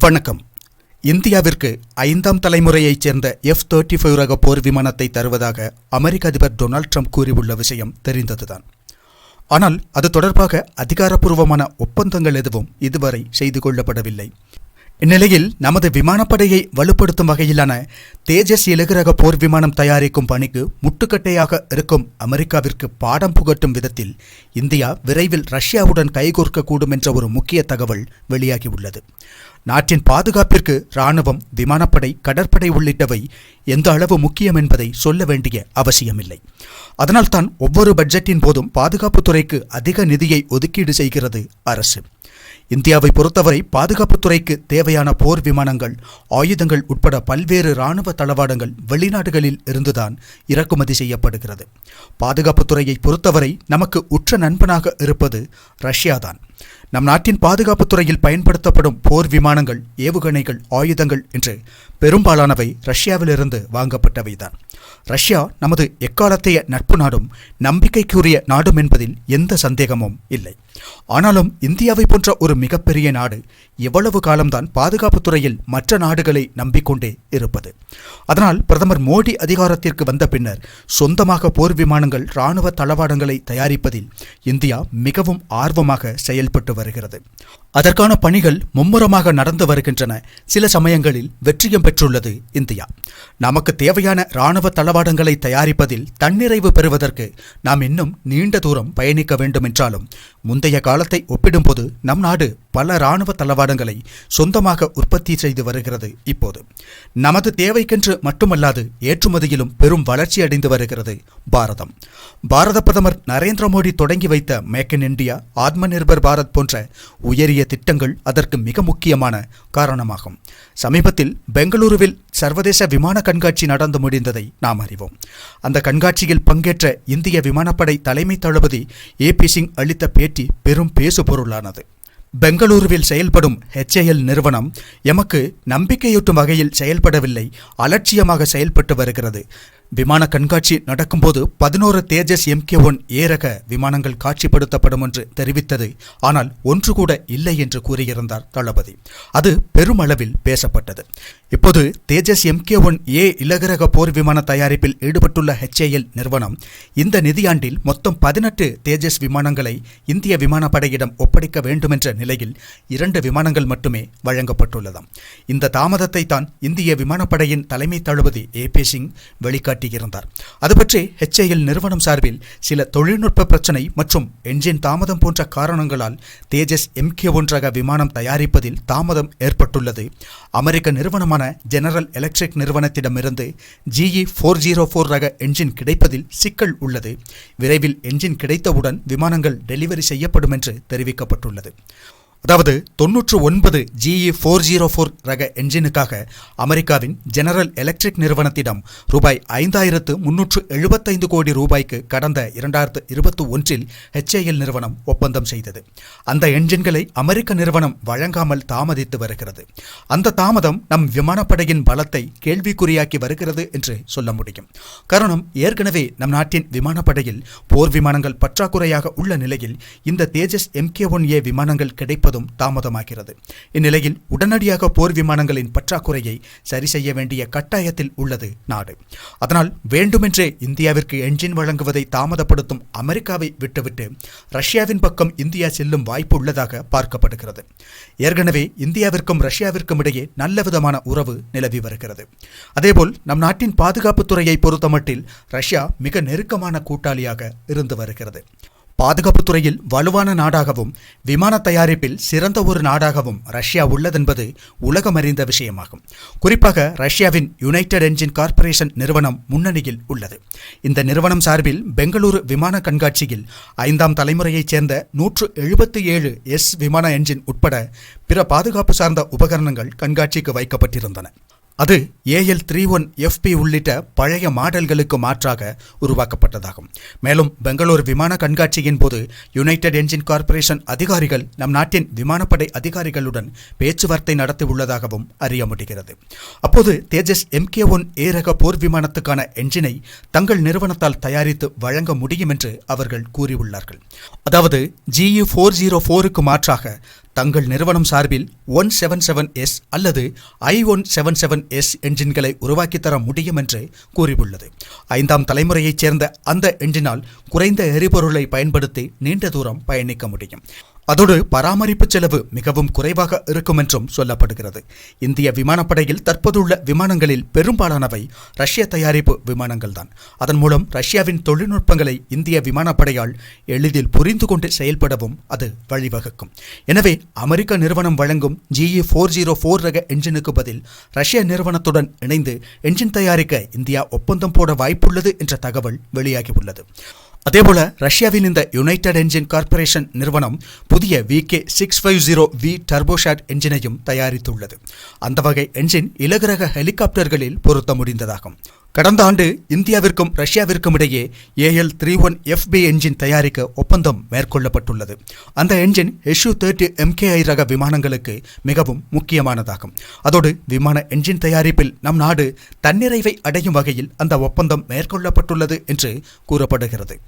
வணக்கம். இந்தியாவிற்கு ஐந்தாம் தலைமுறையைச் சேர்ந்த எஃப் தேர்ட்டி ஃபைவ் ரக போர் விமானத்தை தருவதாக அமெரிக்க அதிபர் டொனால்ட் ட்ரம்ப் கூறியுள்ள விஷயம் தெரிந்ததுதான். ஆனால் அது தொடர்பாக அதிகாரப்பூர்வமான ஒப்பந்தங்கள் எதுவும் இதுவரை செய்து கொள்ளப்படவில்லை. இந்நிலையில் நமது விமானப்படையை வலுப்படுத்தும் வகையிலான தேஜஸ் இலகுரக போர் விமானம் தயாரிக்கும் பணிக்கு முட்டுக்கட்டையாக இருக்கும் அமெரிக்காவிற்கு பாடம் புகட்டும் விதத்தில் இந்தியா விரைவில் ரஷ்யாவுடன் கைகோர்க்கக்கூடும் என்ற ஒரு முக்கிய தகவல் வெளியாகியுள்ளது. நாட்டின் பாதுகாப்பிற்கு இராணுவம் விமானப்படை கடற்படை உள்ளிட்டவை எந்த அளவு முக்கியம் என்பதை சொல்ல வேண்டிய அவசியமில்லை. அதனால்தான் ஒவ்வொரு பட்ஜெட்டின் போதும் பாதுகாப்புத்துறைக்கு அதிக நிதியை ஒதுக்கீடு செய்கிறது அரசு. இந்தியாவை பொறுத்தவரை பாதுகாப்புத்துறைக்கு தேவையான போர் விமானங்கள் ஆயுதங்கள் உட்பட பல்வேறு இராணுவ தளவாடங்கள் வெளிநாடுகளில் இருந்துதான் இறக்குமதி செய்யப்படுகிறது. பாதுகாப்புத்துறையை பொறுத்தவரை நமக்கு உற்ற நண்பனாக இருப்பது ரஷ்யாதான். நம் நாட்டின் பாதுகாப்புத் துறையில் பயன்படுத்தப்படும் போர் விமானங்கள் ஏவுகணைகள் ஆயுதங்கள் என்று பெரும்பாலானவை ரஷ்யாவிலிருந்து வாங்கப்பட்டவைதான். ரஷ்யா நமது எக்காலத்தைய நட்பு நாடும் நம்பிக்கைக்குரிய நாடும் என்பதில் எந்த சந்தேகமும் இல்லை. ஆனாலும் இந்தியாவை போன்ற ஒரு மிகப்பெரிய நாடு எவ்வளவு காலம்தான் பாதுகாப்புத் துறையில் மற்ற நாடுகளை நம்பிக்கொண்டே இருப்பது. அதனால் பிரதமர் மோடி அதிகாரத்திற்கு வந்த பின்னர் சொந்தமாக போர் விமானங்கள் இராணுவ தளவாடங்களை தயாரிப்பதில் இந்தியா மிகவும் ஆர்வமாக செயல்பட்டு வருகிறது. அதற்கான பணிகள் மும்முரமாக நடந்து வருகின்றன. சில சமயங்களில் வெற்றியும் பெற்றுள்ளது இந்தியா. நமக்கு தேவையான இராணுவ தளவாடங்களை தயாரிப்பதில் தன்னிறைவு பெறுவதற்கு நாம் இன்னும் நீண்ட தூரம் பயணிக்க வேண்டும் என்றாலும் முந்தைய காலத்தை ஒப்பிடும்போது நம் நாடு பல இராணுவ தளவாடங்களை சொந்தமாக உற்பத்தி செய்து வருகிறது இப்போது. நமது தேவைக்கென்று மட்டுமல்லாது ஏற்றுமதியிலும் பெரும் வளர்ச்சி அடைந்து வருகிறது பாரதம். பாரத பிரதமர் நரேந்திர மோடி தொடங்கி வைத்த மேக் இன் இந்தியா ஆத்ம நிர்பர் பாரத் போன்ற உயரிய திட்டங்கள் அதற்கு மிக முக்கியமான காரணமாகும். சமீபத்தில் பெங்களூருவில் சர்வதேச விமான கண்காட்சி நடந்து முடிந்ததை நாம் அறிவோம். அந்த கண்காட்சியில் பங்கேற்ற இந்திய விமானப்படை தலைமை தளபதி ஏ பி சிங் அளித்த பேட்டி பெரும் பேசுபொருளானது. பெங்களூருவில் செயல்படும் ஹெச்ஏஎல் நிறுவனம் எமக்கு நம்பிக்கையூட்டும் வகையில் செயல்படவில்லை அலட்சியமாக செயல்பட்டு வருகிறது. விமான கண்காட்சி நடக்கும்போது பதினோரு தேஜஸ் எம்கே ஒன் ஏரக விமானங்கள் காட்சிப்படுத்தப்படும் என்று தெரிவித்தது. ஆனால் ஒன்று கூட இல்லை என்று கூறியிருந்தார் தளபதி. அது பெருமளவில் பேசப்பட்டது. இப்போது தேஜஸ் எம்கே ஒன் ஏ இலகுரக போர் விமான தயாரிப்பில் ஈடுபட்டுள்ள ஹெச்ஏஎல் நிறுவனம் இந்த நிதியாண்டில் மொத்தம் பதினெட்டு தேஜஸ் விமானங்களை இந்திய விமானப்படையிடம் ஒப்படைக்க வேண்டுமென்ற நிலையில் இரண்டு விமானங்கள் மட்டுமே வழங்கப்பட்டுள்ளதாம். இந்த தாமதத்தை தான் இந்திய விமானப்படையின் தலைமை தளபதி ஏ பி சிங் வெளிக்காட்டியிருந்தார் அது பற்றி ஹெச்ஏஎல் நிறுவனம் சார்பில் சில தொழில்நுட்ப பிரச்சனை மற்றும் என்ஜின் தாமதம் போன்ற காரணங்களால் தேஜஸ் எம்கே ஒன்றாக விமானம் தயாரிப்பதில் தாமதம் ஏற்பட்டுள்ளது. அமெரிக்க நிறுவனமான ஜெனரல் எலக்ட்ரிக் நிறுவனத்திடமிருந்து ஜிஇ ஃபோர் ஜீரோ ஃபோர் ரக என்ஜின் கிடைப்பதில் சிக்கல் உள்ளது. விரைவில் என்ஜின் கிடைத்தவுடன் விமானங்கள் டெலிவரி செய்யப்படும் என்று தெரிவிக்கப்பட்டுள்ளது. அதாவது தொன்னூற்று ஒன்பது ஜிஇ ஃபோர் ஜீரோ ஃபோர் ரக என்ஜினுக்காக அமெரிக்காவின் ஜெனரல் எலக்ட்ரிக் நிறுவனத்திடம் ரூபாய் ஐந்தாயிரத்து முன்னூற்று எழுபத்தைந்து கோடி ரூபாய்க்கு கடந்த இரண்டாயிரத்து இருபத்தி ஒன்றில் ஹெச்ஏஎல் நிறுவனம் ஒப்பந்தம் செய்தது. அந்த என்ஜின்களை அமெரிக்க நிறுவனம் வழங்காமல் தாமதித்து வருகிறது. அந்த தாமதம் நம் விமானப்படையின் பலத்தை கேள்விக்குறியாக்கி வருகிறது என்று சொல்ல முடியும். காரணம் ஏற்கனவே நம் நாட்டின் விமானப்படையில் போர் விமானங்கள் பற்றாக்குறையாக உள்ள நிலையில் இந்த தேஜஸ் எம்கே ஒன் ஏ விமானங்கள் கிடைப்பது கிடைப்பதும் தாமதமாகிறது. இந்நிலையில் உடனடியாக போர் விமானங்களின் பற்றாக்குறையை சரி செய்ய வேண்டிய கட்டாயத்தில் உள்ளது நாடு. அதனால் வேண்டுமென்றே இந்தியாவிற்கு என்ஜின் வழங்குவதை தாமதப்படுத்தும் அமெரிக்காவை விட்டுவிட்டு ரஷ்யாவின் பக்கம் இந்தியா செல்லும் வாய்ப்பு உள்ளதாக பார்க்கப்படுகிறது. ஏற்கனவே இந்தியாவிற்கும் ரஷ்யாவிற்கும் இடையே நல்ல விதமான உறவு நிலவி வருகிறது. அதேபோல் நம் நாட்டின் பாதுகாப்புத்துறையை பொறுத்தமட்டில் ரஷ்யா மிக நெருக்கமான கூட்டாளியாக இருந்து வருகிறது. பாதுகாப்புத்துறையில் வலுவான நாடாகவும் விமான தயாரிப்பில் சிறந்த ஒரு நாடாகவும் ரஷ்யா உள்ளதென்பது உலகமறிந்த விஷயமாகும். குறிப்பாக ரஷ்யாவின் யுனைடெட் என்ஜின் கார்ப்பரேஷன் நிறுவனம் முன்னணியில் உள்ளது. இந்த நிறுவனம் சார்பில் பெங்களூரு விமான கண்காட்சியில் ஐந்தாம் தலைமுறையைச் சேர்ந்த நூற்று எழுபத்தி ஏழு எஸ் விமான என்ஜின் உட்பட பிற பாதுகாப்பு சார்ந்த உபகரணங்கள் கண்காட்சிக்கு வைக்கப்பட்டிருந்தன. அது ஏஎல் த்ரீ ஒன் எஃப்பி உள்ளிட்ட பழைய மாடல்களுக்கு மாற்றாக உருவாக்கப்பட்டதாகும். மேலும் பெங்களூர் விமான கண்காட்சியின் போது யுனைடெட் என்ஜின் கார்ப்பரேஷன் அதிகாரிகள் நம் நாட்டின் விமானப்படை அதிகாரிகளுடன் பேச்சுவார்த்தை நடத்தி உள்ளதாகவும் அறிய முடிகிறது. அப்போது தேஜஸ் எம்கே ஒன் ஏ ரக போர் விமானத்துக்கான என்ஜினை தங்கள் நிறுவனத்தால் தயாரித்து வழங்க முடியும் என்று அவர்கள் கூறியுள்ளார்கள். அதாவது ஜிஇ ஃபோர் ஜீரோ ஃபோருக்கு மாற்றாக தங்கள் நிறுவனம் சார்பில் ஒன் செவன் செவன் எஸ் அல்லது I one seven seven S என்ஜின்களை உருவாக்கித் தர முடியும் என்று கூறியுள்ளது. ஐந்தாம் தலைமுறையைச் சேர்ந்த அந்த என்ஜினால் குறைந்த எரிபொருளை பயன்படுத்தி நீண்ட தூரம் பயணிக்க முடியும். அதோடு பராமரிப்பு செலவு மிகவும் குறைவாக இருக்கும் என்றும் சொல்லப்படுகிறது. இந்திய விமானப்படையில் தற்போதுள்ள விமானங்களில் பெரும்பாலானவை ரஷ்ய தயாரிப்பு விமானங்கள்தான். அதன் மூலம் ரஷ்யாவின் தொழில்நுட்பங்களை இந்திய விமானப்படையால் எளிதில் புரிந்து கொண்டு செயல்படவும் அது வழிவகுக்கும். எனவே அமெரிக்க நிறுவனம் வழங்கும் ஜிஇ ஃபோர் ஜீரோ ஃபோர் ரக என்ஜினுக்கு பதில் ரஷ்ய நிறுவனத்துடன் இணைந்து என்ஜின் தயாரிக்க இந்தியா ஒப்பந்தம் போட வாய்ப்புள்ளது என்ற தகவல் வெளியாகியுள்ளது. அதேபோல ரஷ்யாவின் இந்த யுனைடெட் என்ஜின் கார்ப்பரேஷன் நிறுவனம் புதிய VK six five zero V turboshaft என்ஜினையும் தயாரித்துள்ளது. அந்த வகை என்ஜின் இலகுரக ஹெலிகாப்டர்களில் பொருத்த முடிந்ததாகும். கடந்த ஆண்டு இந்தியாவிற்கும் ரஷ்யாவிற்கும் இடையே AL three one FP engine தயாரிக்க ஒப்பந்தம் மேற்கொள்ளப்பட்டுள்ளது. அந்த என்ஜின் எஷ்யூ தேர்ட்டி எம்கேஐ ரக விமானங்களுக்கு மிகவும் முக்கியமானதாகும். அதோடு விமான என்ஜின் தயாரிப்பில் நம் நாடு தன்னிறைவை அடையும் வகையில் அந்த ஒப்பந்தம் மேற்கொள்ளப்பட்டுள்ளது என்று கூறப்படுகிறது.